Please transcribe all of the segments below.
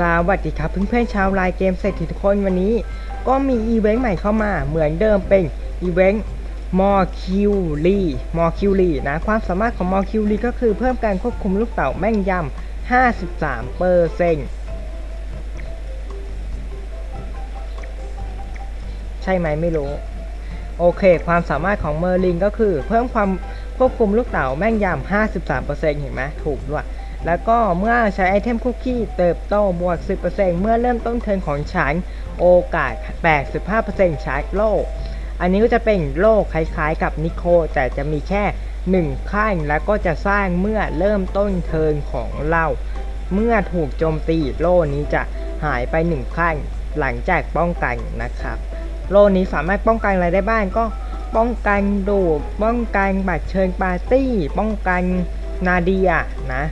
สวัสดีครับเพื่อนๆชาวไลน์เกมเศรษฐีทุกคนวันนี้ ก็มีอีเวนต์ใหม่เข้ามาเหมือนเดิมเป็นอีเวนต์มอคิวลีมอคิวลีนะความสามารถของมอคิวลีก็คือเพิ่มการควบคุมลูกเต๋าแม่นยำ 53เปอร์เซ็นใช่ไหมไม่รู้ โอเค ความสามารถของเมอร์ลินก็คือ เพิ่มความควบคุมลูกเต๋าแม่นยำ 53%เห็นไหมถูกด้วย แล้วก็เมื่อใช้ไอเทมคุกกี้เติบโตบวก 10%เมื่อเริ่มต้นเทิร์นของฉัน โอกาส 85%ชาร์จโลก อันนี้ก็จะเป็นโลกคล้ายๆกับนิโค แต่จะมีแค่ 1 ขั้น แล้วก็จะสร้างเมื่อเริ่มต้นเทิร์นของเรา เมื่อถูกโจมตีโล่นี้จะหายไป 1 ขั้น หลังจากป้องกันนะครับ โล่นี้สามารถป้องกันอะไรได้บ้างก็ป้องกันดูดป้องกันบัตรเชิญปาร์ตี้ ป้องกันนาเดียนะ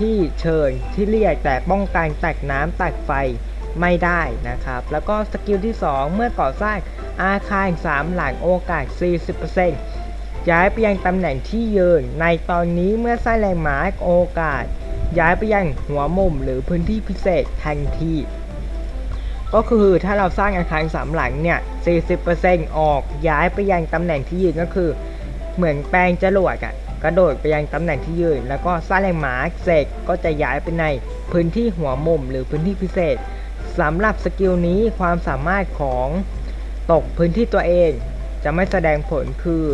ที่เชิญที่เรียกแต่ป้องกันแตกน้ำตักไฟไม่ได้นะครับ แล้วก็สกิลที่ 2 เมื่อก่อสร้างอาคาร 3 หลังโอกาส 40%ย้ายไปยังตำแหน่งที่ยืน ในตอนนี้เมื่อสร้างแรงหมาโอกาส ย้ายไปยังหัวมุมหรือพื้นที่พิเศษทันทีก็คือถ้าเราสร้างอาคารสามหลังเนี่ย 40%ออกย้ายไปยังตำแหน่งที่ยืนก็คือ เหมือนแปลงจรวดอะ กระโดดไปยังตำแหน่งที่ยืน แล้วก็สร้างแรงหมาเสกก็จะย้ายไปในพื้นที่หัวมุมหรือพื้นที่พิเศษสำหรับสกิลนี้ความสามารถของตกพื้นที่ตัวเอง จะไม่แสดงผลคือ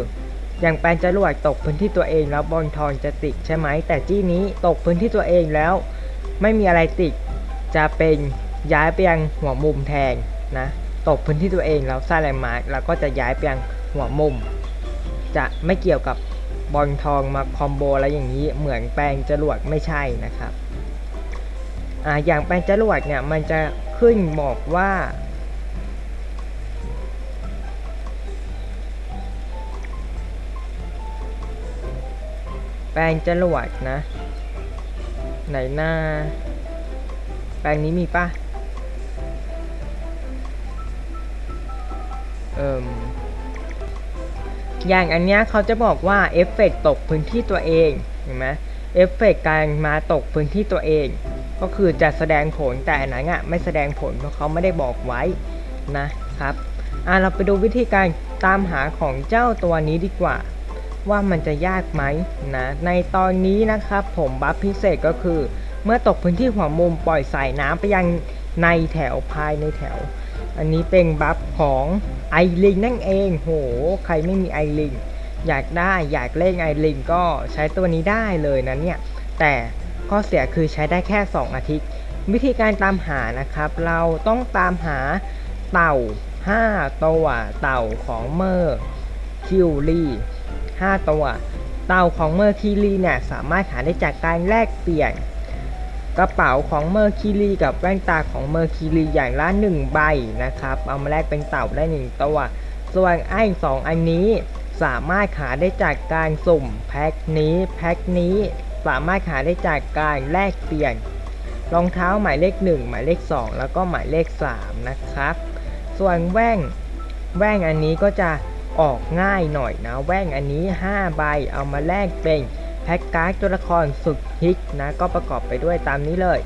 อย่างแปลงจรวดตกพื้นที่ตัวเองแล้วบอลทอนจะติดใช่ไหม แต่จี้นี้ตกพื้นที่ตัวเองแล้ว ไม่มีอะไรติดจะเป็นย้ายไปยังหัวมุมแทนนะตกพื้นที่ตัวเองแล้วสร้างแรงมาร์กแล้วก็จะย้ายไปยังหัวมุม จะไม่เกี่ยวกับ บอลทองมาคอมโบอะไรอย่างนี้เหมือนแปลงจรวดไม่ใช่นะครับอ่าอย่างแปลงจรวดเนี่ยมันจะขึ้นบอกว่า แปลงจรวดนะ ไหนหน้า แปลงนี้มีปะเอิม อย่างอันเนี้ยเขาจะบอกว่าเอฟเฟกต์ตกพื้นที่ตัวเองเห็นไหมเอฟเฟกต์การมาตกพื้นที่ตัวเอง ก็คือจะแสดงผลแต่อันนั้นอะไม่แสดงผลเพราะเขาไม่ได้บอกไว้นะครับอะเราไปดูวิธีการตามหาของเจ้าตัวนี้ดีกว่า ว่ามันจะยากไหมนะในตอนนี้นะครับผมบัฟพิเศษก็คือ เมื่อตกพื้นที่หัวมุมปล่อยสายน้ำไปยังในแถวภายในแถว อันนี้เป็นบัฟของไอริงนั่นเองโหใครไม่มีไอริงอยากได้อยากเล่นไอริงก็ใช้ตัวนี้ได้เลยนะเนี่ย แต่ข้อเสียคือใช้ได้แค่ 2 อาทิตย์ วิธีการตามหานะครับ เราต้องตามหาเต่า 5 ตัว เต่าของเมอร์คิวลี่5ตัว เต่าของเมอร์คิลีเนี่ยสามารถหาได้จากการแลกเปลี่ยน กระเป๋าของเมอร์คิลีกับแว่นตาของเมอร์คิลีอย่างละ1ใบนะครับ เอามาแลกเป็นเต่าได้1ตัว ส่วนไอ้สองอันนี้สามารถหาได้จากการสุ่มแพ็คนี้แพ็คนี้สามารถหาได้จากการแลกเปลี่ยนรองเท้าหมายเลข 1 หมายเลข 2 แล้วก็หมายเลข 3 นะครับ ส่วนแว่งแว่งอันนี้ก็จะออกง่ายหน่อยนะ แว่งอันนี้ 5 ใบเอามาแลกเป็น พ็คการ์ดตัวละครสุดฮิตนะก็ประกอบไปด้วยตามนี้เลย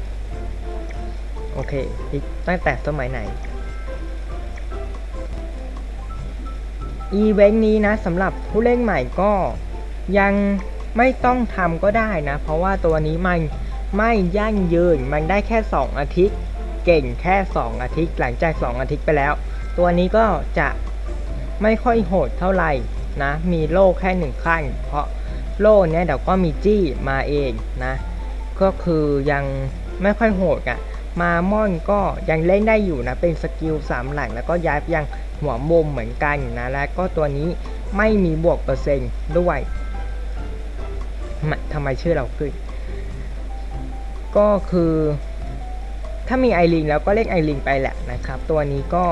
โอเคฮิตตั้งแต่สมัยไหน อีเวนต์นี้นะสำหรับผู้เล่นใหม่ก็ยังไม่ต้องทำก็ได้นะ เพราะว่าตัวนี้มันไม่ยั่งยืนมันได้แค่ 2 อาทิตย์ เก่งแค่ 2 อาทิตย์ หลังจาก 2 อาทิตย์ไปแล้ว ตัวนี้ก็จะไม่ค่อยโหดเท่าไหร่นะ มีโล่แค่หนึ่งขั้น เพราะ โล่เนี้ยเดี๋ยวก็มีจี้มาเองนะ ก็คือยังไม่ค่อยโหดอะ่ะ มาม่อนก็ยังเล่นได้อยู่นะ เป็นสกิลสามหลังแล้วก็ย้ายไปยังหัวมุมเหมือนกันนะ แล้วก็ตัวนี้ไม่มีบวกเปอร์เซ็นต์ด้วยทำไมชื่อเราขึ้น ก็คือ ถ้ามีไอริงแล้วก็เล่นไอริงไปแหละนะครับ ตัวนี้ก็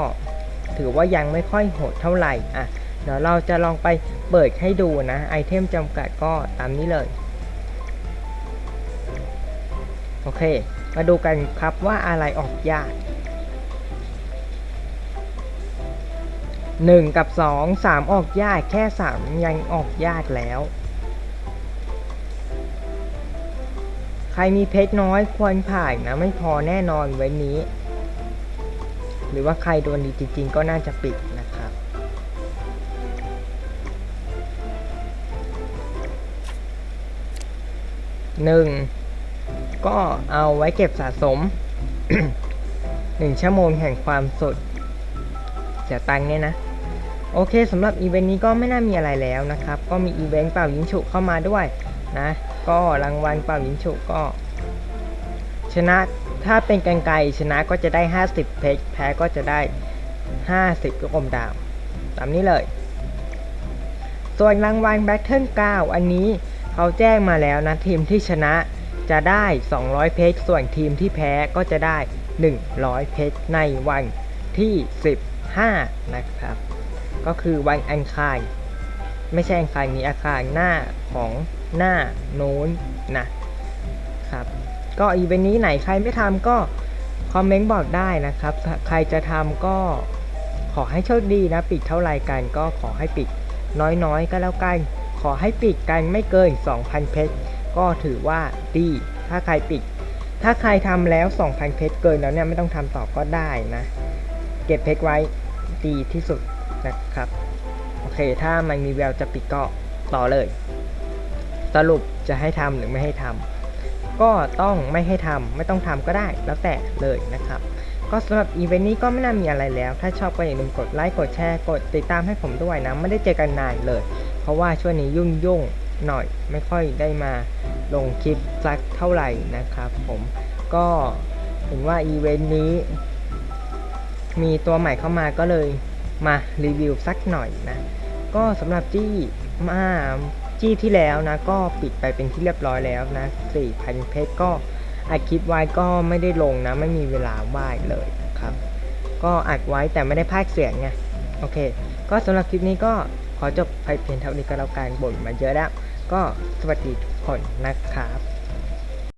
ถือว่ายังไม่ค่อยโหดเท่าไหร่อะ เดี๋ยวเราจะลองไปเปิดให้ดูนะไอเทมจำกัดก็ตามนี้เลย โอเค มาดูกันครับว่าอะไรออกยาก1กับ2 3ออกยากแค่3ยังออกยากแล้ว ใครรมีเพชรน้อยควรผ่านนะไม่พอแน่นอนไว้นี้ หรือว่าใครโดนดีจริงๆก็น่าจะปิด นะครับหนึ่งก็เอาไว้เก็บสะสมหนึ่งชั่วโมงแห่งความสด เสียตังค์เนี่ยนะ โอเคสำหรับอีเวนต์นี้ก็ไม่น่ามีอะไรแล้วนะครับ ก็มีอีเวนต์เป่ายิงฉุเข้ามาด้วยนะ ก็รางวัลเป่ายิงฉุก็ ชนะถ้าเป็นกันไกชนะก็จะได้ 50 เพชรแพ้ก็จะได้ 50ลูกอมดาว ตามนี้เลย ส่วนรางวัลแบทเทิล9อันนี้ เขาแจ้งมาแล้วนะทีมที่ชนะจะได้ 200 เพชร ส่วนทีมที่แพ้ก็จะได้ 100 เพชรในวันที่ 15 นะครับ ก็คือวันอังคาร ไม่ใช่อังคารนี้อาคารหน้าของหน้าโน้นนะครับ ก็อีเวนต์นี้ไหนใครไม่ทำก็คอมเมนต์บอกได้นะครับ ใครจะทำก็ขอให้โชคดีนะ ปิดเท่าไรกันก็ขอให้ปิดน้อยๆ ก็แล้วกัน ขอให้ปิดกันไม่เกิน 2,000 เพชรก็ถือว่าดี ถ้าใครปิด ถ้าใครทำแล้ว 2,000 เพชรเกินแล้วเนี่ยไม่ต้องทำต่อก็ได้นะ เก็บเพชรไว้ดีที่สุดนะครับ โอเค ถ้ามันมีแววจะปิดก็ต่อเลย สรุปจะให้ทำหรือไม่ให้ทำก็ต้องไม่ให้ทำไม่ต้องทำก็ได้แล้วแต่เลยนะครับ ก็สำหรับอีเวนต์นี้ก็ไม่น่ามีอะไรแล้ว ถ้าชอบก็อย่าลืมกดไลค์กดแชร์กดติดตามให้ผมด้วยนะ ไม่ได้เจอกันนานเลย เพราะว่าช่วงนี้ยุ่งยุ่งๆหน่อยไม่ค่อยได้มาลงคลิปสักเท่าไหร่นะครับผมก็เห็นว่าอีเวนต์นี้ มีตัวใหม่เข้ามาก็เลยมารีวิวสักหน่อยนะ ก็สำหรับจี้มาจี้ที่แล้วนะ ก็ปิดไปเป็นที่เรียบร้อยแล้วนะ4,000เพชรก็ อัดคลิปไว้ก็ไม่ได้ลงนะ ไม่มีเวลาว่ายเลยนะครับ ก็อัดไว้แต่ไม่ได้พากเสียงไงโอเค ก็สำหรับคลิปนี้ก็ขอจบไปเพียงเท่านี้ก็แล้วกันบ่นมาเยอะแล้ว ก็สวัสดีทุกคนนะครับ